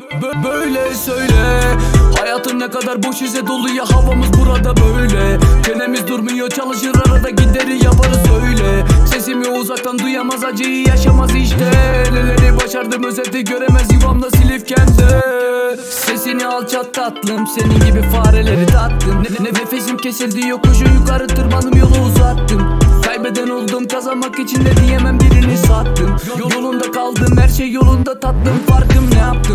bö- böyle söyle. Hayatın ne kadar boş ise dolu ya havamız burada böyle. Çenemiz durmuyor çalışır arada gideri yaparız öyle. Sesimi uzaktan duyamaz acıyı yaşamaz işte. Neleri başardım özeti göremez yuvamda silifkende Sesini alçalt tatlım senin gibi fareleri tattım. Ne, ne- Nefesim kesildi yokuşu yukarı tırmanım yolu uzattım. Kaybeden oldum kazanmak için de diyemem birini sattım. Yolunda kaldım her şey yolunda tatlım farkım ne yaptım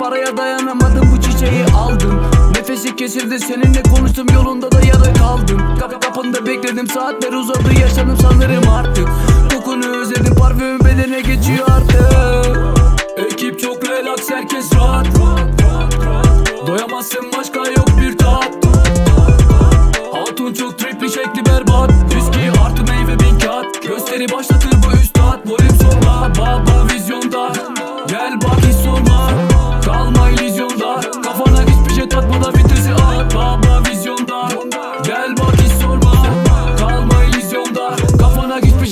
paraya dayanamadım bu çiçeği aldım. Nefesi kesildi seninle konuştum yolunda da yarı kaldım. Kap kapında bekledim saatler uzadı yaşadım sanırım artık. Kokunu özledim parfüm bedene geçiyor artık. Ekip çok relax herkes rahat. Doyamazsın başka yok bir tat. Hatun çok tripli şekli berbat. Viski artı meyve bin kat Gösteri başlatır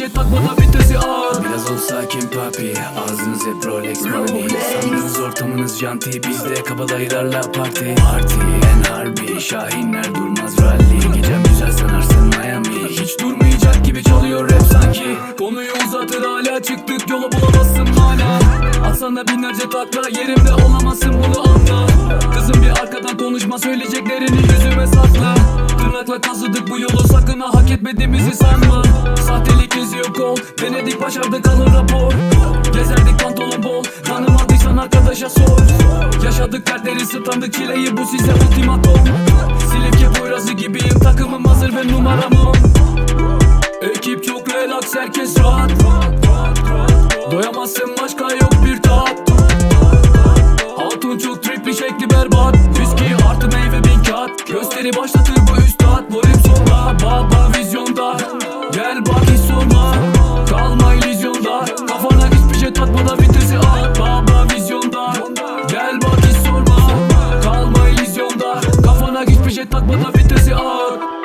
Şey takmadan vitesi at Biraz olsa kim papi? Ağzınız hep Rolex money. Sandığınız ortamınız janti. Bizde kabadayılarla parti. Parti en harbi Şahinler durmaz rally. Gecem güzel sanarsın Miami. Hiç durmayacak gibi çalıyor rap sanki. Konuyu uzatır hala çıktık yola bulamazsın hala. Atsana binlerce takla yerimde olamazsın bunu anla. Kızım bir arkadan konuşma söyleyeceklerini yüzüme Tırnakla kazıdık bu yolu. Sakın ha hak etmediğimizi sanma. Sahtelik geziyor kol denedik başardık alın rapor. Gezerdik pantolon bol. Tanımadıysan arkadaşa sor. Yaşadık dertleri sıtandık çileyi. Bu size ultimatom Silifke boyrazı gibiyim takımım hazır ve numaram on. Ekip çok relax herkes rahat. Doyamazsın başka yok Beni başlatır bu üstad Boyum solda baba vizyonda Gel bak hiç sorma. Kalma illüzyonda Kafana hiçbir şey tatmadan vitesi al. Baba vizyonda Gel bak hiç sorma. Kalma illüzyonda Kafana hiçbir şey takmadan vitesi al.